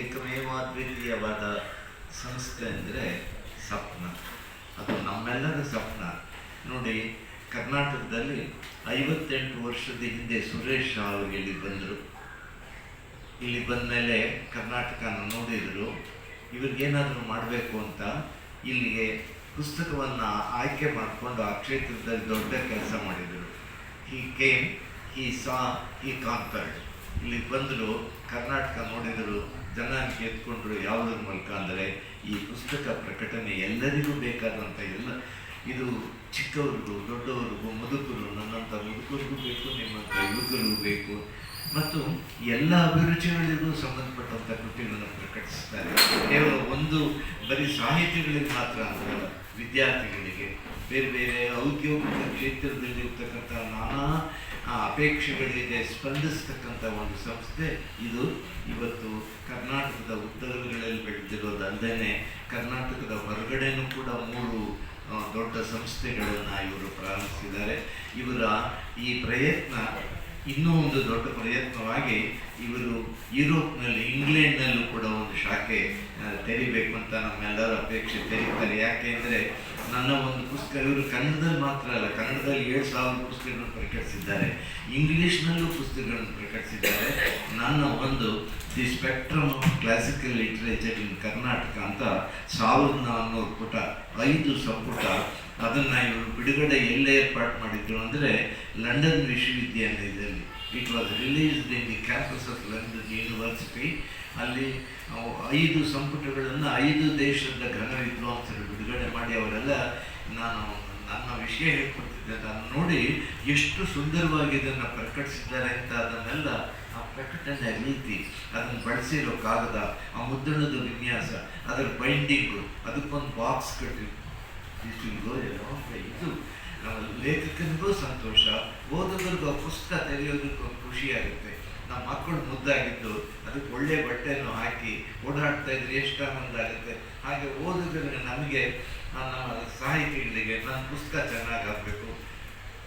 ಏಕಮೇವಾದ್ವಿತೀಯವಾದ ಸಂಸ್ಥೆ ಅಂದರೆ ಸ್ವಪ್ನ. ಅದು ನಮ್ಮೆಲ್ಲರ ಸ್ವಪ್ನ. ನೋಡಿ, ಕರ್ನಾಟಕದಲ್ಲಿ ಐವತ್ತೆಂಟು ವರ್ಷದ ಹಿಂದೆ ಸುರೇಶ್ ಅವರು ಇಲ್ಲಿ ಬಂದರು. ಇಲ್ಲಿ ಬಂದ ಮೇಲೆ ಕರ್ನಾಟಕನ ನೋಡಿದರು. ಇವ್ರಿಗೇನಾದರೂ ಮಾಡಬೇಕು ಅಂತ ಇಲ್ಲಿಗೆ ಪುಸ್ತಕವನ್ನು ಆಯ್ಕೆ ಮಾಡಿಕೊಂಡು ಆ ಕ್ಷೇತ್ರದಲ್ಲಿ ದೊಡ್ಡ ಕೆಲಸ ಮಾಡಿದರು. He came he saw he conquered ಇಲ್ಲಿ ಬಂದರು, ಕರ್ನಾಟಕ ನೋಡಿದರು. ಜನ ಎತ್ಕೊಂಡ್ರು ಯಾವುದ್ರ ಮೂಲಕ ಅಂದರೆ ಈ ಪುಸ್ತಕ ಪ್ರಕಟಣೆ ಎಲ್ಲರಿಗೂ ಬೇಕಾದಂಥ ಎಲ್ಲ ಇದು ಚಿಕ್ಕವ್ರಿಗೂ, ದೊಡ್ಡವರಿಗೂ, ಮುದುಕರು ನನ್ನಂಥ ಮುದುಕರಿಗೂ ಬೇಕು, ನಿಮ್ಮಂಥ ಯುವಕರಿಗೂ ಬೇಕು. ಮತ್ತು ಎಲ್ಲ ಅಭಿರುಚಿಗಳಿಗೂ ಸಂಬಂಧಪಟ್ಟಂಥ ಕೃತಿಗಳನ್ನು ಪ್ರಕಟಿಸ್ತಾರೆ ಕೇವಲ ಒಂದು ಬರೀ ಸಾಹಿತಿಗಳಿಗೆ ಮಾತ್ರ ಅಂತಲ್ಲ ವಿದ್ಯಾರ್ಥಿಗಳಿಗೆ, ಬೇರೆ ಬೇರೆ ಔದ್ಯೋಗಿಕ ಕ್ಷೇತ್ರದಲ್ಲಿ ಇರ್ತಕ್ಕಂಥ ನಾನಾ ಅಪೇಕ್ಷೆಗಳಿಗೆ ಸ್ಪಂದಿಸ್ತಕ್ಕಂಥ ಒಂದು ಸಂಸ್ಥೆ ಇದು. ಇವತ್ತು ಕರ್ನಾಟಕದ ಉತ್ತರಗಳಲ್ಲಿ ಬೆಳೆದಿರೋದಲ್ಲದೇ ಕರ್ನಾಟಕದ ಹೊರಗಡೆನೂ ಕೂಡ ಮೂರು ದೊಡ್ಡ ಸಂಸ್ಥೆಗಳನ್ನು ಇವರು ಪ್ರಾರಂಭಿಸಿದ್ದಾರೆ. ಇವರ ಈ ಪ್ರಯತ್ನ ಇನ್ನೂ ಒಂದು ದೊಡ್ಡ ಪ್ರಯತ್ನವಾಗಿ ಇವರು ಯುರೋಪ್ನಲ್ಲಿ, ಇಂಗ್ಲೆಂಡ್ನಲ್ಲೂ ಕೂಡ ಒಂದು ಶಾಖೆ ತೆರಿಬೇಕು ಅಂತ ನಮ್ಮೆಲ್ಲರ ಅಪೇಕ್ಷೆ ತೆರೀತಾರೆ. ಯಾಕೆಂದರೆ ನನ್ನ ಒಂದು ಪುಸ್ತಕ ಇವರು ಕನ್ನಡದಲ್ಲಿ ಮಾತ್ರ ಅಲ್ಲ, ಕನ್ನಡದಲ್ಲಿ ಏಳು ಸಾವಿರ ಪುಸ್ತಕಗಳನ್ನು ಪ್ರಕಟಿಸಿದ್ದಾರೆ. ಇಂಗ್ಲೀಷ್ನಲ್ಲೂ ಪುಸ್ತಕಗಳನ್ನು ಪ್ರಕಟಿಸಿದ್ದಾರೆ. ನನ್ನ ಒಂದು the spectrum of classical literature in Karnataka ಅಂತ ಸಾವಿರದ ನಾನ್ನೂರು ಪುಟ, ಐದು ಸಂಪುಟ ಅದನ್ನು ಇವರು ಬಿಡುಗಡೆ ಎಲ್ಲೇ ಏರ್ಪಾಟ್ ಮಾಡಿದ್ರು ಅಂದರೆ ಲಂಡನ್ ವಿಶ್ವವಿದ್ಯಾಲಯದಲ್ಲಿ. It was released in the campus of London university ಅಲ್ಲಿ ಐದು ಸಂಪುಟಗಳನ್ನು ಐದು ದೇಶದ ಘನ ವಿದ್ವಾಂಸರು ಬಿಡುಗಡೆ ಮಾಡಿ, ಅವರೆಲ್ಲ ನಾನು ನನ್ನ ವಿಷಯ ಹೇಳ್ಕೊಡ್ತಿದ್ದೆ. ಅದನ್ನು ನೋಡಿ ಎಷ್ಟು ಸುಂದರವಾಗಿ ಇದನ್ನು ಪ್ರಕಟಿಸಿದ್ದಾರೆ ಅಂತ ಅದನ್ನೆಲ್ಲ ಆ ಪ್ರಕಟಣೆ ರೀತಿ ಅದನ್ನು ಬಳಸಿರೋ ಕಾಗದ, ಆ ಮುದ್ರಣದ ವಿನ್ಯಾಸ, ಅದರ ಬೈಂಡಿಂಗು ಅದಕ್ಕೊಂದು ಬಾಕ್ಸ್ ಕಟ್ಟಿ ಇಷ್ಟು ನಮ್ಮ ಲೇಖಕನಿಗೂ ಸಂತೋಷ ಓದೋದ್ರಿಗೂ ಆ ಪುಸ್ತಕ ತೆರೆಯೋದಕ್ಕೂ ಖುಷಿಯಾಗುತ್ತೆ ನಮ್ಮ ಮಕ್ಕಳು ಮುದ್ದಾಗಿದ್ದು ಅದಕ್ಕೆ ಒಳ್ಳೆ ಬಟ್ಟೆಯನ್ನು ಹಾಕಿ ಓಡಾಡ್ತಾ ಇದ್ರೆ ಎಷ್ಟು ಆನಂದ ಆಗುತ್ತೆ. ಹಾಗೆ ಓದೋದ್ರಿಂದ ನಮಗೆ ನಮ್ಮ ಸಾಹಿತಿಗಳಿಗೆ ನನ್ನ ಪುಸ್ತಕ ಚೆನ್ನಾಗಾಗಬೇಕು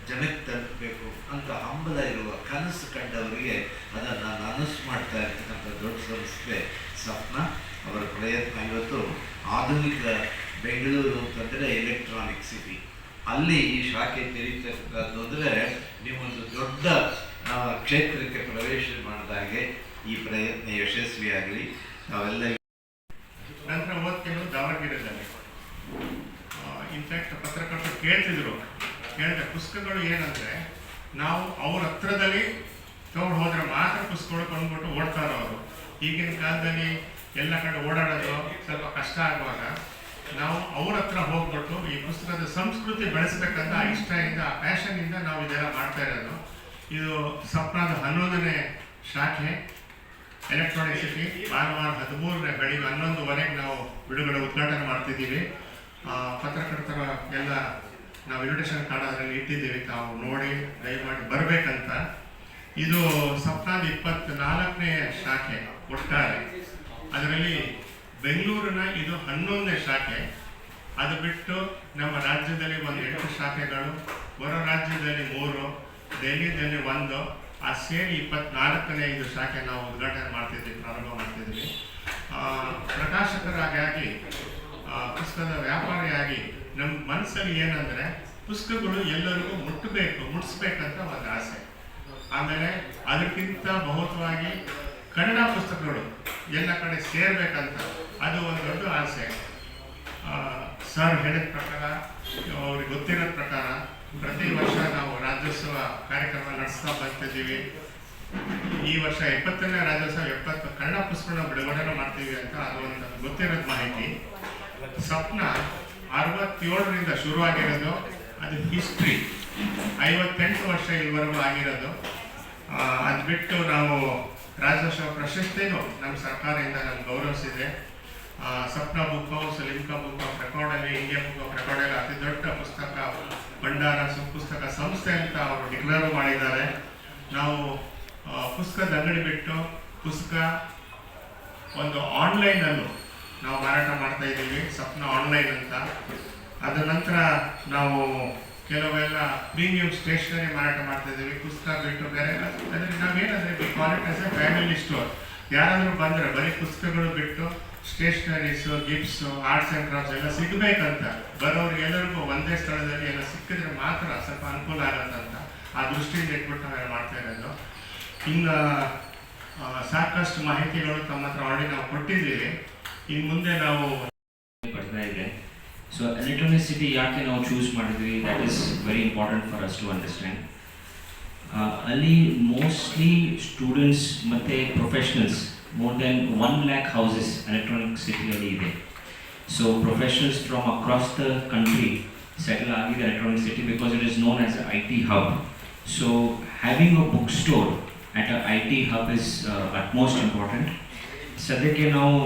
ಜನಕ್ಕೆ ತಲುಪಬೇಕು ಅಂತ ಹಂಬಲ ಇರುವ ಕನಸು ಕಂಡವರಿಗೆ ಅದನ್ನು ಅನಸು ಮಾಡ್ತಾ ಇರ್ತಕ್ಕಂಥ ದೊಡ್ಡ ಸಂಸ್ಥೆ ಸಪ್ನ ಅವರ ಪ್ರಯತ್ನ ಇವತ್ತು ಆಧುನಿಕ ಬೆಂಗಳೂರು ಅಂತಂದರೆ ಎಲೆಕ್ಟ್ರಾನಿಕ್ ಸಿಟಿ ಅಲ್ಲಿ ಈ ಶಾಖೆ ತೆರೀತಕ್ಕಂಥದ್ದು ಅಂದರೆ ನೀವೊಂದು ದೊಡ್ಡ ಕ್ಷೇತ್ರಕ್ಕೆ ಪ್ರವೇಶ ಮಾಡಿದಾಗೆ ಈ ಪ್ರಯತ್ನ ಯಶಸ್ವಿಯಾಗಲಿ. ನಾವೆಲ್ಲ ನಂತರ ಓದ್ತಿರೋದು ದಾವಣಗೆರೆಯಲ್ಲಿ. ಇನ್ಫ್ಯಾಕ್ಟ್ ಪತ್ರಕರ್ತರು ಕೇಳ್ತಿದ್ರು. ಕೇಳಿದ ಪುಸ್ತಕಗಳು ಏನಂದ್ರೆ, ನಾವು ಅವ್ರ ಹತ್ರದಲ್ಲಿ ತಗೊಂಡು ಹೋದರೆ ಮಾತ್ರ ಪುಸ್ತಕಗಳು ಕೊಂಡ್ಬಿಟ್ಟು ಓಡ್ತಾರೋ ಅವರು ಈಗಿನ ಕಾಲದಲ್ಲಿ ಎಲ್ಲ ಕಡೆ ಓಡಾಡೋದು ಸ್ವಲ್ಪ ಕಷ್ಟ ಆಗುವಾಗ ನಾವು ಅವ್ರ ಹತ್ರ ಹೋಗ್ಬಿಟ್ಟು ಈ ಪುಸ್ತಕದ ಸಂಸ್ಕೃತಿ ಬೆಳೆಸ್ಬೇಕಂತ ಇಷ್ಟದಿಂದ ಆ ಪ್ಯಾಷನ್ನಿಂದ ನಾವು ಇದೆಲ್ಲ ಮಾಡ್ತಾ ಇರೋದು. ಇದು ಸಪ್ನಾದ ಹನ್ನೊಂದನೇ ಶಾಖೆ ಎಲೆಕ್ಟ್ರಾನಿಕ್ ಸಿಟಿ ಭಾನುವಾರ ಹದಿಮೂರನೇ ಬೆಳಿಗ್ಗೆ ಹನ್ನೊಂದುವರೆಗೆ ನಾವು ಬಿಡುಗಡೆ ಉದ್ಘಾಟನೆ ಮಾಡ್ತಿದ್ದೀವಿ. ಪತ್ರಕರ್ತರ ಎಲ್ಲ ನಾವು ಇನ್ವಿಟೇಷನ್ ಕಾರ್ಡ್ ಅದರಲ್ಲಿ ಇಟ್ಟಿದ್ದೀವಿ. ತಾವು ನೋಡಿ, ದಯಮಾಡಿ ಬರಬೇಕಂತ. ಇದು ಸಪ್ತಾದ ಇಪ್ಪತ್ನಾಲ್ಕನೇ ಶಾಖೆ, ಒಟ್ಟಾರೆ. ಅದರಲ್ಲಿ ಬೆಂಗಳೂರಿನ ಇದು ಹನ್ನೊಂದನೇ ಶಾಖೆ. ಅದು ಬಿಟ್ಟು ನಮ್ಮ ರಾಜ್ಯದಲ್ಲಿ ಒಂದು ಎಂಟು ಶಾಖೆಗಳು ಹೊರ ರಾಜ್ಯದಲ್ಲಿ ಮೂರು, ದೆಹಲಿಯಲ್ಲಿ ಒಂದು, ಆ ಸೇರಿ ಇಪ್ಪತ್ನಾಲ್ಕನೇ ಇದು ಶಾಖೆ ನಾವು ಉದ್ಘಾಟನೆ ಮಾಡ್ತಿದ್ವಿ, ಪ್ರಾರಂಭ ಮಾಡ್ತಿದ್ವಿ. ಪ್ರಕಾಶಕರಾಗಿ ಪುಸ್ತಕದ ವ್ಯಾಪಾರಿಯಾಗಿ ನಮ್ಮ ಮನಸ್ಸಲ್ಲಿ ಏನಂದರೆ, ಪುಸ್ತಕಗಳು ಎಲ್ಲರಿಗೂ ಮುಟ್ಟಬೇಕು ಮುಟ್ಟಿಸ್ಬೇಕಂತ ಒಂದು ಆಸೆ. ಆಮೇಲೆ ಅದಕ್ಕಿಂತ ಬಹುತವಾಗಿ ಕನ್ನಡ ಪುಸ್ತಕಗಳು ಎಲ್ಲ ಕಡೆ ಸೇರ್ಬೇಕಂತ ಅದು ಒಂದು ದೊಡ್ಡ ಆಸೆ. ಸರ್ ಹೇಳಿದ ಪ್ರಕಾರ, ಅವ್ರಿಗೆ ಗೊತ್ತಿರೋ ಪ್ರಕಾರ ಪ್ರತಿ ವರ್ಷ ನಾವು ರಾಜ್ಯೋತ್ಸವ ಕಾರ್ಯಕ್ರಮ ನಡೆಸ್ತಾ ಬರ್ತಿದ್ದೀವಿ ಈ ವರ್ಷ ಎಪ್ಪತ್ತನೇ ರಾಜ್ಯೋತ್ಸವ, ಎಪ್ಪತ್ತು ಕನ್ನಡ ಪುಸ್ತಕ ಬಿಡುಗಡೆ ಮಾಡ್ತೀವಿ ಅಂತ ಅದು ಒಂದು ಗೊತ್ತಿರೋದು ಮಾಹಿತಿ. ಸ್ವಪ್ನ ಅರವತ್ತೇಳರಿಂದ ಶುರುವಾಗಿರೋದು ಅದು ಹಿಸ್ಟ್ರಿ ಐವತ್ತೆಂಟು ವರ್ಷ ಇಲ್ಲಿವರೆಗೂ ಆಗಿರೋದು. ಅದು ಬಿಟ್ಟು ನಾವು ರಾಜ್ಯೋತ್ಸವ ಪ್ರಶಸ್ತಿನೂ ನಮ್ಮ ಸರ್ಕಾರದಿಂದ ನಮ್ಗೆ ಗೌರವಿಸಿದೆ. Sapna book house Limca book of ರೆಕಾರ್ಡಲ್ಲಿ India book of ರೆಕಾರ್ಡಲ್ಲಿ ಅತಿ ದೊಡ್ಡ ಪುಸ್ತಕ, ಭಂಡಾರ ಪುಸ್ತಕ ಸಂಸ್ಥೆ ಅಂತ ಅವರು ಡಿಕ್ಲೇರ್ ಮಾಡಿದ್ದಾರೆ. ನಾವು ಪುಸ್ತಕದ ಅಂಗಡಿ ಬಿಟ್ಟು, ಪುಸ್ತಕ ಒಂದು ಆನ್ಲೈನಲ್ಲೂ ನಾವು ಮಾರಾಟ ಮಾಡ್ತಾ ಇದ್ದೀವಿ ಸಪ್ನ ಆನ್ಲೈನ್ ಅಂತ. ಅದ ನಂತರ ನಾವು ಕೆಲವೆಲ್ಲ ಪ್ರೀಮಿಯಂ ಸ್ಟೇಷನರಿ ಮಾರಾಟ ಮಾಡ್ತಾ ಇದ್ದೀವಿ, ಪುಸ್ತಕ ಬಿಟ್ಟು ಬೇರೆ ಅದರಿಂದ ನಾವೇನಂದ್ರೆ ಇಟ್ ಆಸ್ ಫ್ಯಾಮಿಲಿ ಸ್ಟೋರ್ ಯಾರಾದರೂ ಬಂದರೆ ಬರೀ ಪುಸ್ತಕಗಳು ಬಿಟ್ಟು stationeries gifts arts and crafts ಎಲ್ಲ ಸಿಗಬೇಕಂತ. ಬರೋರು ಎಲ್ಲರಿಗೂ ಒಂದೇ ಸ್ಥಳದಲ್ಲಿ ಎಲ್ಲ ಸಿಕ್ಕಿದ್ರೆ ಮಾತ್ರ ಸ್ವಲ್ಪ ಅನುಕೂಲ ಆಗುತ್ತಂತ ಆ ದೃಷ್ಟಿಯಿಂದ ಇಟ್ಬಿಟ್ಟು ನಾವೆಲ್ಲ ಮಾಡ್ತಾ ಇರೋದು. ಇನ್ನು ಸಾಕಷ್ಟು ಮಾಹಿತಿಗಳು ತಮ್ಮ ಹತ್ರ ಆಲ್ರೆಡಿ ನಾವು ಕೊಟ್ಟಿದ್ದೀವಿ. ಇನ್ನು ಮುಂದೆ ನಾವು ಪಡ್ತಾ ಇದೆ ಸೊ ಎಲೆಕ್ಟ್ರಾನಿಸಿಟಿ ಯಾಕೆ ನಾವು ಚೂಸ್ ಮಾಡಿದ್ವಿ? That is very important for us to understand ಅಲ್ಲಿ ಮೋಸ್ಟ್ಲಿ ಸ್ಟೂಡೆಂಟ್ಸ್ ಮತ್ತು professionals more than one lakh houses Electronic ಸಿಟಿಯಲ್ಲಿ ಇದೆ so professionals from across the country settle ಆಗಿದೆ Electronic City because it is known as I T hub so having a book store at a IT hub is uh, utmost important. ಸದ್ಯಕ್ಕೆ ನಾವು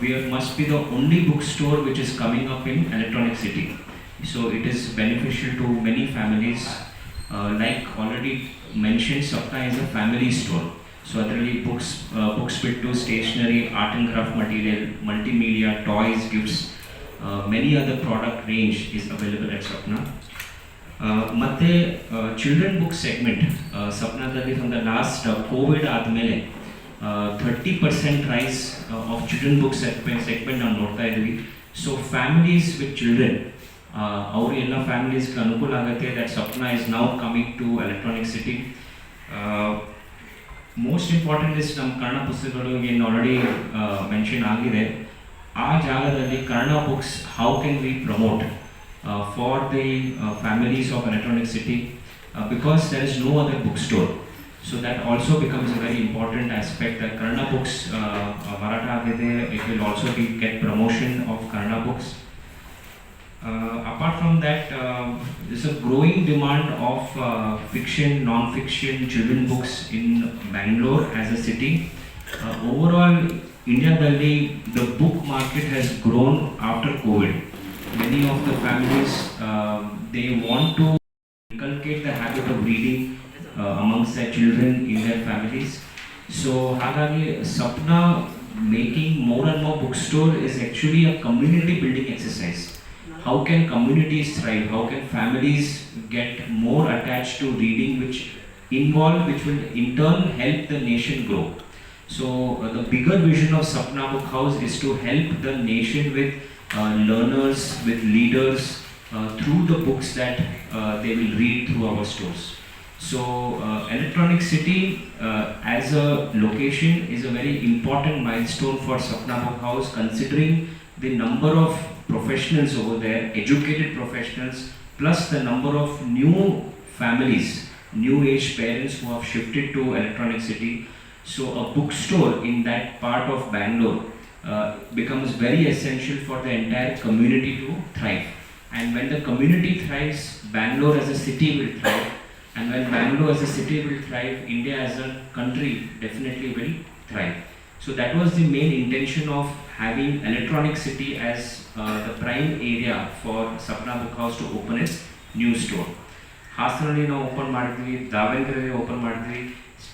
we must be the only book store which is coming up in Electronic City so it is beneficial to many families like already mention Sapna is a family store so ಅದರಲ್ಲಿ books books ಬಿಟ್ಟು stationery art and craft material multimedia toys gifts many other product range is available at Sapna ಮತ್ತು children book segment ಸಪ್ನಾದಲ್ಲಿ ಒಂದು last Covid ಆದಮೇಲೆ thirty percent rise of children book segment segment ನಾವು ನೋಡ್ತಾ ಇದ್ದೀವಿ. So families with children ಅವರು ಎಲ್ಲ ಫ್ಯಾಮಿಲೀಸ್ಗೆ ಅನುಕೂಲ ಆಗುತ್ತೆ that Sapna is now coming to Electronic City most important is ನಮ್ಮ ಕನ್ನಡ ಪುಸ್ತಕಗಳು ಏನು ಆಲ್ರೆಡಿ ಮೆನ್ಷನ್ ಆಗಿದೆ. ಆ ಜಾಗದಲ್ಲಿ Kannada books how can we promote for the families of Electronic City because there is no other book store so that also becomes a very important aspect Kannada books ಮಾರಾಟ ಆಗಿದೆ it will also be get promotion of Kannada books Uh, Uh, apart from that, um, there's a growing demand of uh, fiction, non-fiction, children books in Bangalore as a city. Uh, overall, India Delhi, the book market has grown after COVID. Many of the families, um, they want to inculcate the habit of reading uh, amongst their children in their families. So, Hagagi Sapna making more and more bookstore is actually a community building exercise how can communities thrive? How can families get more attached to reading which involve which will in turn help the nation grow? So uh, the bigger vision of sapna book house is to help the nation with uh, learners with leaders uh, through the books that uh, they will read through our stores. So uh, electronic city uh, as a location is a very important milestone for sapna book house considering the number of professionals over there, educated professionals, plus the number of new families, new age parents who have shifted to Electronic City. So, a bookstore in that part of Bangalore uh, becomes very essential for the entire community to thrive. And when the community thrives, Bangalore as a city will thrive. And when Bangalore as a city will thrive, India as a country definitely will thrive. So that was the main intention of having Electronic City as uh, the prime area for Sapna Book House to open its new store. ಹಾಸನಲ್ಲಿ ನಾವು open ಮಾಡಿದ್ವಿ ದಾವಣಗೆರೆಯಲ್ಲಿ open ಮಾಡಿದ್ವಿ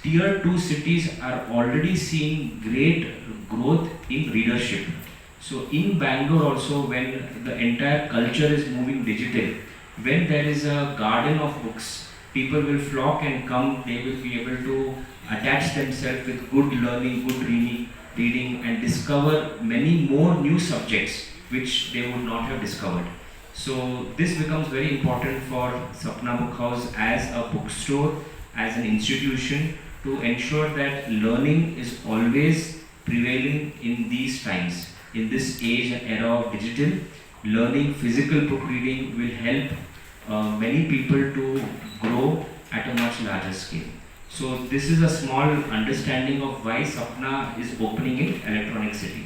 tier two cities are already seeing great growth in readership so in Bangalore also when the entire culture is moving digital when there is a garden of books, people will flock and come, they will be able to attach themselves with good learning, good reading, reading and discover many more new subjects which they would not have discovered. So this becomes very important for Sapna Book House as a bookstore, as an institution to ensure that learning is always prevailing in these times. In this age and era of digital, learning physical book reading will help uh, many people to grow at a much larger scale. So this is a small understanding of why Sapna is opening in Electronic City.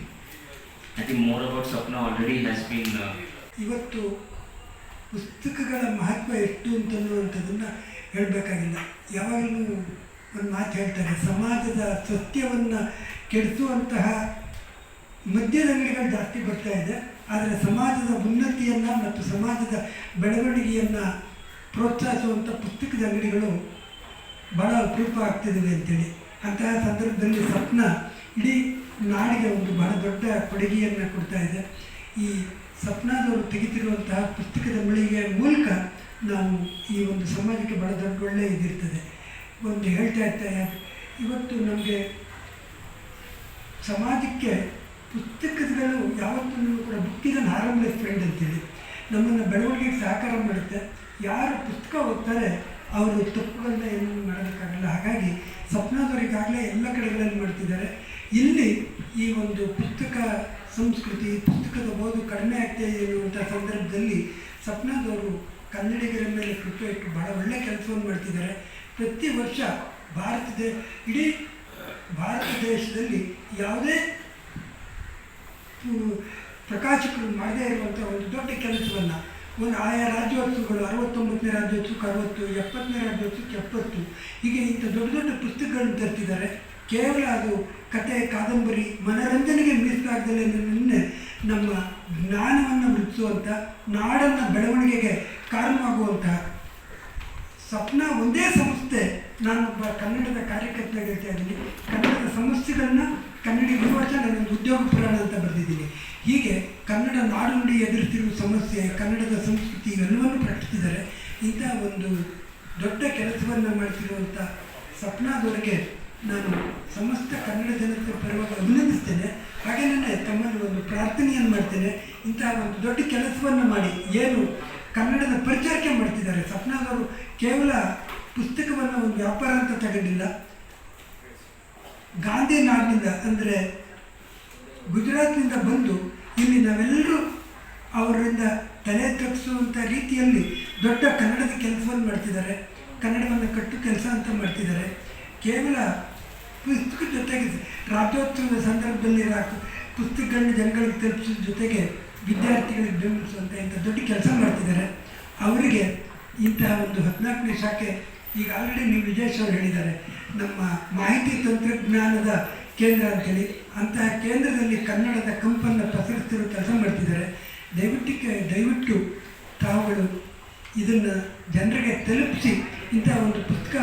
I think more about Swapna already has uh, ಇವತ್ತು ಪುಸ್ತಕಗಳ ಮಹತ್ವ ಎಷ್ಟು ಅಂತನ್ನುವಂಥದ್ದನ್ನು ಹೇಳಬೇಕಾಗಿಲ್ಲ. ಯಾವಾಗಲೂ ಒಂದು ಮಾತು ಹೇಳ್ತಾರೆ ಸಮಾಜದ ಸತ್ಯವನ್ನು ಕೆಡಿಸುವಂತಹ ಮದ್ಯದ ಅಂಗಡಿಗಳು ಜಾಸ್ತಿ ಬರ್ತಾ ಇದೆ. ಆದರೆ ಸಮಾಜದ ಉನ್ನತಿಯನ್ನು ಮತ್ತು ಸಮಾಜದ ಬೆಳವಣಿಗೆಯನ್ನು ಪ್ರೋತ್ಸಾಹಿಸುವಂಥ ಪುಸ್ತಕದ ಅಂಗಡಿಗಳು ಭಾಳ ಅಪರೂಪ ಆಗ್ತಿದ್ದಾವೆ ಅಂತೇಳಿ. ಅಂತಹ ಸಂದರ್ಭದಲ್ಲಿ ಸ್ವಪ್ನ ಇಡೀ ನಾಡಿಗೆ ಒಂದು ಬಹಳ ದೊಡ್ಡ ಕೊಡುಗೆಯನ್ನು ಕೊಡ್ತಾ ಇದೆ. ಈ ಸಪ್ನಾದವರು ತೆಗೆತಿರುವಂತಹ ಪುಸ್ತಕದ ಮಳಿಗೆಯ ಮೂಲಕ ನಾವು ಈ ಒಂದು ಸಮಾಜಕ್ಕೆ ಬಹಳ ದೊಡ್ಡ ಒಳ್ಳೆ ಇದಿರ್ತದೆ ಒಂದು ಹೇಳ್ತಾ ಇರ್ತಾರೆ ಇವತ್ತು ನಮಗೆ ಸಮಾಜಕ್ಕೆ ಪುಸ್ತಕಗಳು ಯಾವತ್ತೂ ಕೂಡ ಬುಕ್ಕಿದ ಆರಂಭ ಫ್ರೆಂಡ್ ಅಂತೇಳಿ. ನಮ್ಮನ್ನು ಬೆಳವಣಿಗೆಗೆ ಸಹಕಾರ ಮಾಡುತ್ತೆ. ಯಾರು ಪುಸ್ತಕ ಓದ್ತಾರೆ, ಅವರು ತಪ್ಪುಗಳನ್ನ ಏನು ಮಾಡೋದಕ್ಕಾಗಲ್ಲ ಹಾಗಾಗಿ ಸಪ್ನಾದವರಿಗಾಗಲೇ ಎಲ್ಲ ಕಡೆಗಳಲ್ಲಿ ಮಾಡ್ತಿದ್ದಾರೆ. ಇಲ್ಲಿ ಈ ಒಂದು ಪುಸ್ತಕ ಸಂಸ್ಕೃತಿ, ಪುಸ್ತಕದ ಓದು ಕಡಿಮೆ ಆಗ್ತಾ ಇದೆ ಅನ್ನುವಂಥ ಸಂದರ್ಭದಲ್ಲಿ ಸಪ್ನಾದವರು ಕನ್ನಡಿಗರ ಮೇಲೆ ಕೃಪೆ ಇಟ್ಟು ಭಾಳ ಒಳ್ಳೆಯ ಕೆಲಸವನ್ನು ಮಾಡ್ತಿದ್ದಾರೆ. ಪ್ರತಿ ವರ್ಷ ಭಾರತದ ಇಡೀ, ಭಾರತ ದೇಶದಲ್ಲಿ ಯಾವುದೇ ಪ್ರಕಾಶಕರು ಮಾಡದೇ ಇರುವಂಥ ಒಂದು ದೊಡ್ಡ ಕೆಲಸವನ್ನು, ಒಂದು ಆಯಾ ರಾಜ್ಯೋತ್ಸವಗಳು ಅರವತ್ತೊಂಬತ್ತನೇ ರಾಜ್ಯೋತ್ಸವಕ್ಕೆ ಅರವತ್ತು, ಎಪ್ಪತ್ತನೇ ರಾಜ್ಯೋತ್ಸವಕ್ಕೆ ಎಪ್ಪತ್ತು, ಹೀಗೆ ಇಂಥ ದೊಡ್ಡ ದೊಡ್ಡ ಪುಸ್ತಕಗಳನ್ನು ತರ್ತಿದ್ದಾರೆ. ಕೇವಲ ಅದು ಕತೆ, ಕಾದಂಬರಿ, ಮನರಂಜನೆಗೆ ಮೀಸಲಾಗದಲ್ಲೇ ನಿನ್ನೆ ನಮ್ಮ ಜ್ಞಾನವನ್ನು ವೃದ್ಧಿಸುವಂಥ ನಾಡನ್ನು ಬೆಳವಣಿಗೆಗೆ ಕಾರಣವಾಗುವಂಥ ಸ್ವಪ್ನ ಒಂದೇ ಸಂಸ್ಥೆ. ನಾನೊಬ್ಬ ಕನ್ನಡದ ಕಾರ್ಯಕರ್ತನಾಗಿ ಹೇಳ್ತಾ ಕನ್ನಡದ ಸಮಸ್ಯೆಗಳನ್ನು ಕನ್ನಡಿಗ ವರ್ಷ ನಾನೊಂದು ಉದ್ಯೋಗ ಪುರಾಣ ಅಂತ ಬರೆದಿದ್ದೀನಿ. ಹೀಗೆ ಕನ್ನಡ ನಾಡು ನುಡಿ ಎದುರಿಸಿರುವ ಸಮಸ್ಯೆ, ಕನ್ನಡದ ಸಂಸ್ಕೃತಿ ಇವೆಲ್ಲವನ್ನು ಪ್ರಕಟಿಸಿದ್ದಾರೆ ಇಂಥ ಒಂದು ದೊಡ್ಡ ಕೆಲಸವನ್ನು ಮಾಡ್ತಿರುವಂಥ ಸಪ್ನಾದವರಿಗೆ ನಾನು ಸಮಸ್ತ ಕನ್ನಡ ಜನತೆ ಪರವಾಗಿ ಅಭಿನಂದಿಸ್ತೇನೆ. ಹಾಗೆಯೇ ತಮ್ಮಲ್ಲಿ ಒಂದು ಪ್ರಾರ್ಥನೆಯನ್ನು ಮಾಡ್ತೇನೆ. ಇಂತಹ ಒಂದು ದೊಡ್ಡ ಕೆಲಸವನ್ನು ಮಾಡಿ ಏನು ಕನ್ನಡದ ಪರಿಚಯಕ್ಕೆ ಮಾಡ್ತಿದ್ದಾರೆ. ಸಪ್ನಾದವರು ಕೇವಲ ಪುಸ್ತಕವನ್ನು ಒಂದು ವ್ಯಾಪಾರ ಅಂತ ತಗೊಂಡಿಲ್ಲ. ಗಾಂಧಿ ನಾಡಿನಿಂದ ಅಂದರೆ ಗುಜರಾತ್ನಿಂದ ಬಂದು ಇಲ್ಲಿ ನಾವೆಲ್ಲರೂ ಅವರಿಂದ ತಲೆ ತಪ್ಪಿಸುವಂಥ ರೀತಿಯಲ್ಲಿ ದೊಡ್ಡ ಕನ್ನಡದ ಕೆಲಸವನ್ನು ಮಾಡ್ತಿದ್ದಾರೆ. ಕನ್ನಡವನ್ನು ಕಟ್ಟು ಕೆಲಸ ಅಂತ ಮಾಡ್ತಿದ್ದಾರೆ. ಕೇವಲ ಪುಸ್ತಕದ ಜೊತೆಗೆ ರಾಜ್ಯೋತ್ಸವದ ಸಂದರ್ಭದಲ್ಲಿ ಪುಸ್ತಕಗಳನ್ನ ಜನಗಳಿಗೆ ತಲುಪಿಸೋದ್ರ ಜೊತೆಗೆ ವಿದ್ಯಾರ್ಥಿಗಳಿಗೆ ಬೆಂಬಲಿಸುವಂಥ ಇಂಥ ದೊಡ್ಡ ಕೆಲಸ ಮಾಡ್ತಿದ್ದಾರೆ. ಅವರಿಗೆ ಇಂತಹ ಒಂದು ಹದಿನಾಲ್ಕನೇ ಶಾಖೆ ಈಗ ಆಲ್ರೆಡಿ ನೀವು ವಿಜಯೇಶ್ ಅವರು ಹೇಳಿದ್ದಾರೆ. ನಮ್ಮ ಮಾಹಿತಿ ತಂತ್ರಜ್ಞಾನದ ಕೇಂದ್ರ ಅಂತೇಳಿ ಅಂತಹ ಕೇಂದ್ರದಲ್ಲಿ ಕನ್ನಡದ ಕಂಪನ್ನು ಪಸರಿಸ್ತಿರೋ ಕೆಲಸ ಮಾಡ್ತಿದ್ದಾರೆ. ದಯವಿಟ್ಟು ದಯವಿಟ್ಟು ತಾವುಗಳು ಇದನ್ನು ಜನರಿಗೆ ತಲುಪಿಸಿ ಇಂಥ ಒಂದು ಪುಸ್ತಕ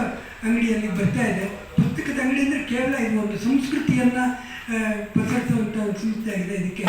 ಅಂಗಡಿಯಲ್ಲಿ ಬರ್ತಾ ಇದೆ. ಪುಸ್ತಕದ ಅಂಗಡಿ ಅಂದರೆ ಕೇವಲ ಇದು ಒಂದು ಸಂಸ್ಕೃತಿಯನ್ನು ಒಂದು ಸಂಸ್ಥೆ ಆಗಿದೆ ಇದಕ್ಕೆ.